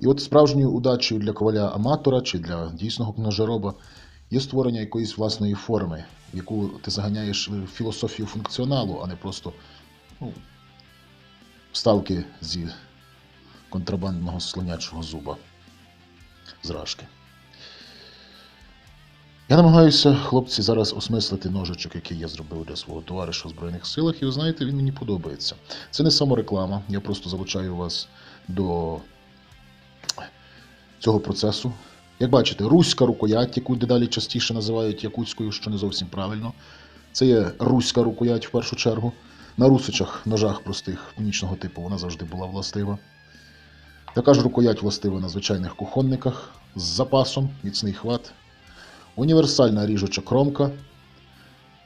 І от справжньою удачею для коваля-аматора чи для дійсного кножероба є створення якоїсь власної форми, в яку ти заганяєш в філософію функціоналу, а не просто ну, вставки зі контрабандного слонячого зуба зражки. Я намагаюся, хлопці, зараз осмислити ножичок, який я зробив для свого товариша в Збройних силах, і ви знаєте, він мені подобається. Це не самореклама, я просто залучаю вас до цього процесу. Як бачите, руська рукоять, яку дедалі частіше називають якутською, що не зовсім правильно. Це є руська рукоять в першу чергу. На русичах, ножах простих північного типу, вона завжди була властива. Така ж рукоять властива на звичайних кухонниках з запасом, міцний хват. Універсальна ріжуча кромка.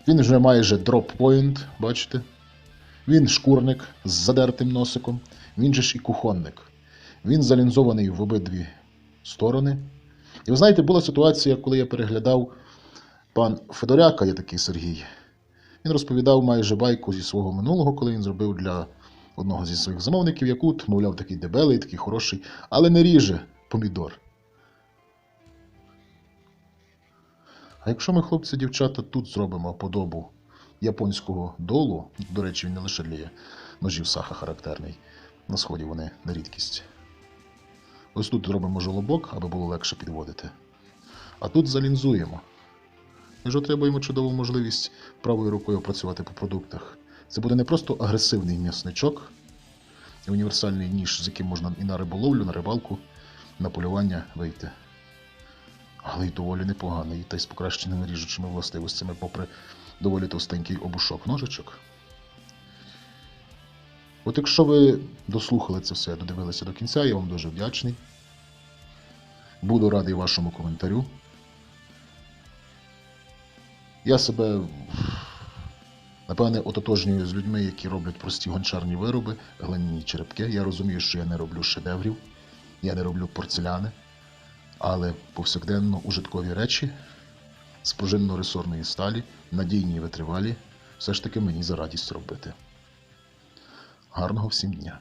Він вже майже дроп-point, бачите? Він шкурник з задертим носиком, він же ж і кухонник. Він залінзований в обидві сторони. І ви знаєте, була ситуація, коли я переглядав пан Федоряка, є такий Сергій. Він розповідав майже байку зі свого минулого, коли він зробив для одного зі своїх замовників якут, мовляв, такий дебелий, такий хороший, але не ріже помідор. А якщо ми, хлопці, дівчата, тут зробимо подобу японського долу, до речі, він не лише для ножів саха характерний, на сході вони на рідкість. Ось тут зробимо жолобок, аби було легше підводити. А тут залінзуємо. Ми ж отримуємо чудову можливість правою рукою працювати по продуктах. Це буде не просто агресивний м'ясничок, і універсальний ніж, з яким можна і на риболовлю, на рибалку, на полювання вийти. Але й доволі непоганий, та й з покращеними ріжучими властивостями, попри доволі товстенький обушок ножичок. От якщо ви дослухали це все, додивилися до кінця, я вам дуже вдячний. Буду радий вашому коментарю. Я себе, напевне, ототожнюю з людьми, які роблять прості гончарні вироби, глиняні черепки. Я розумію, що я не роблю шедеврів, я не роблю порцеляни, але повсякденно ужиткові речі з пружинно-ресорної сталі, надійні і витривалі, все ж таки мені за радість робити. Гарного всім дня!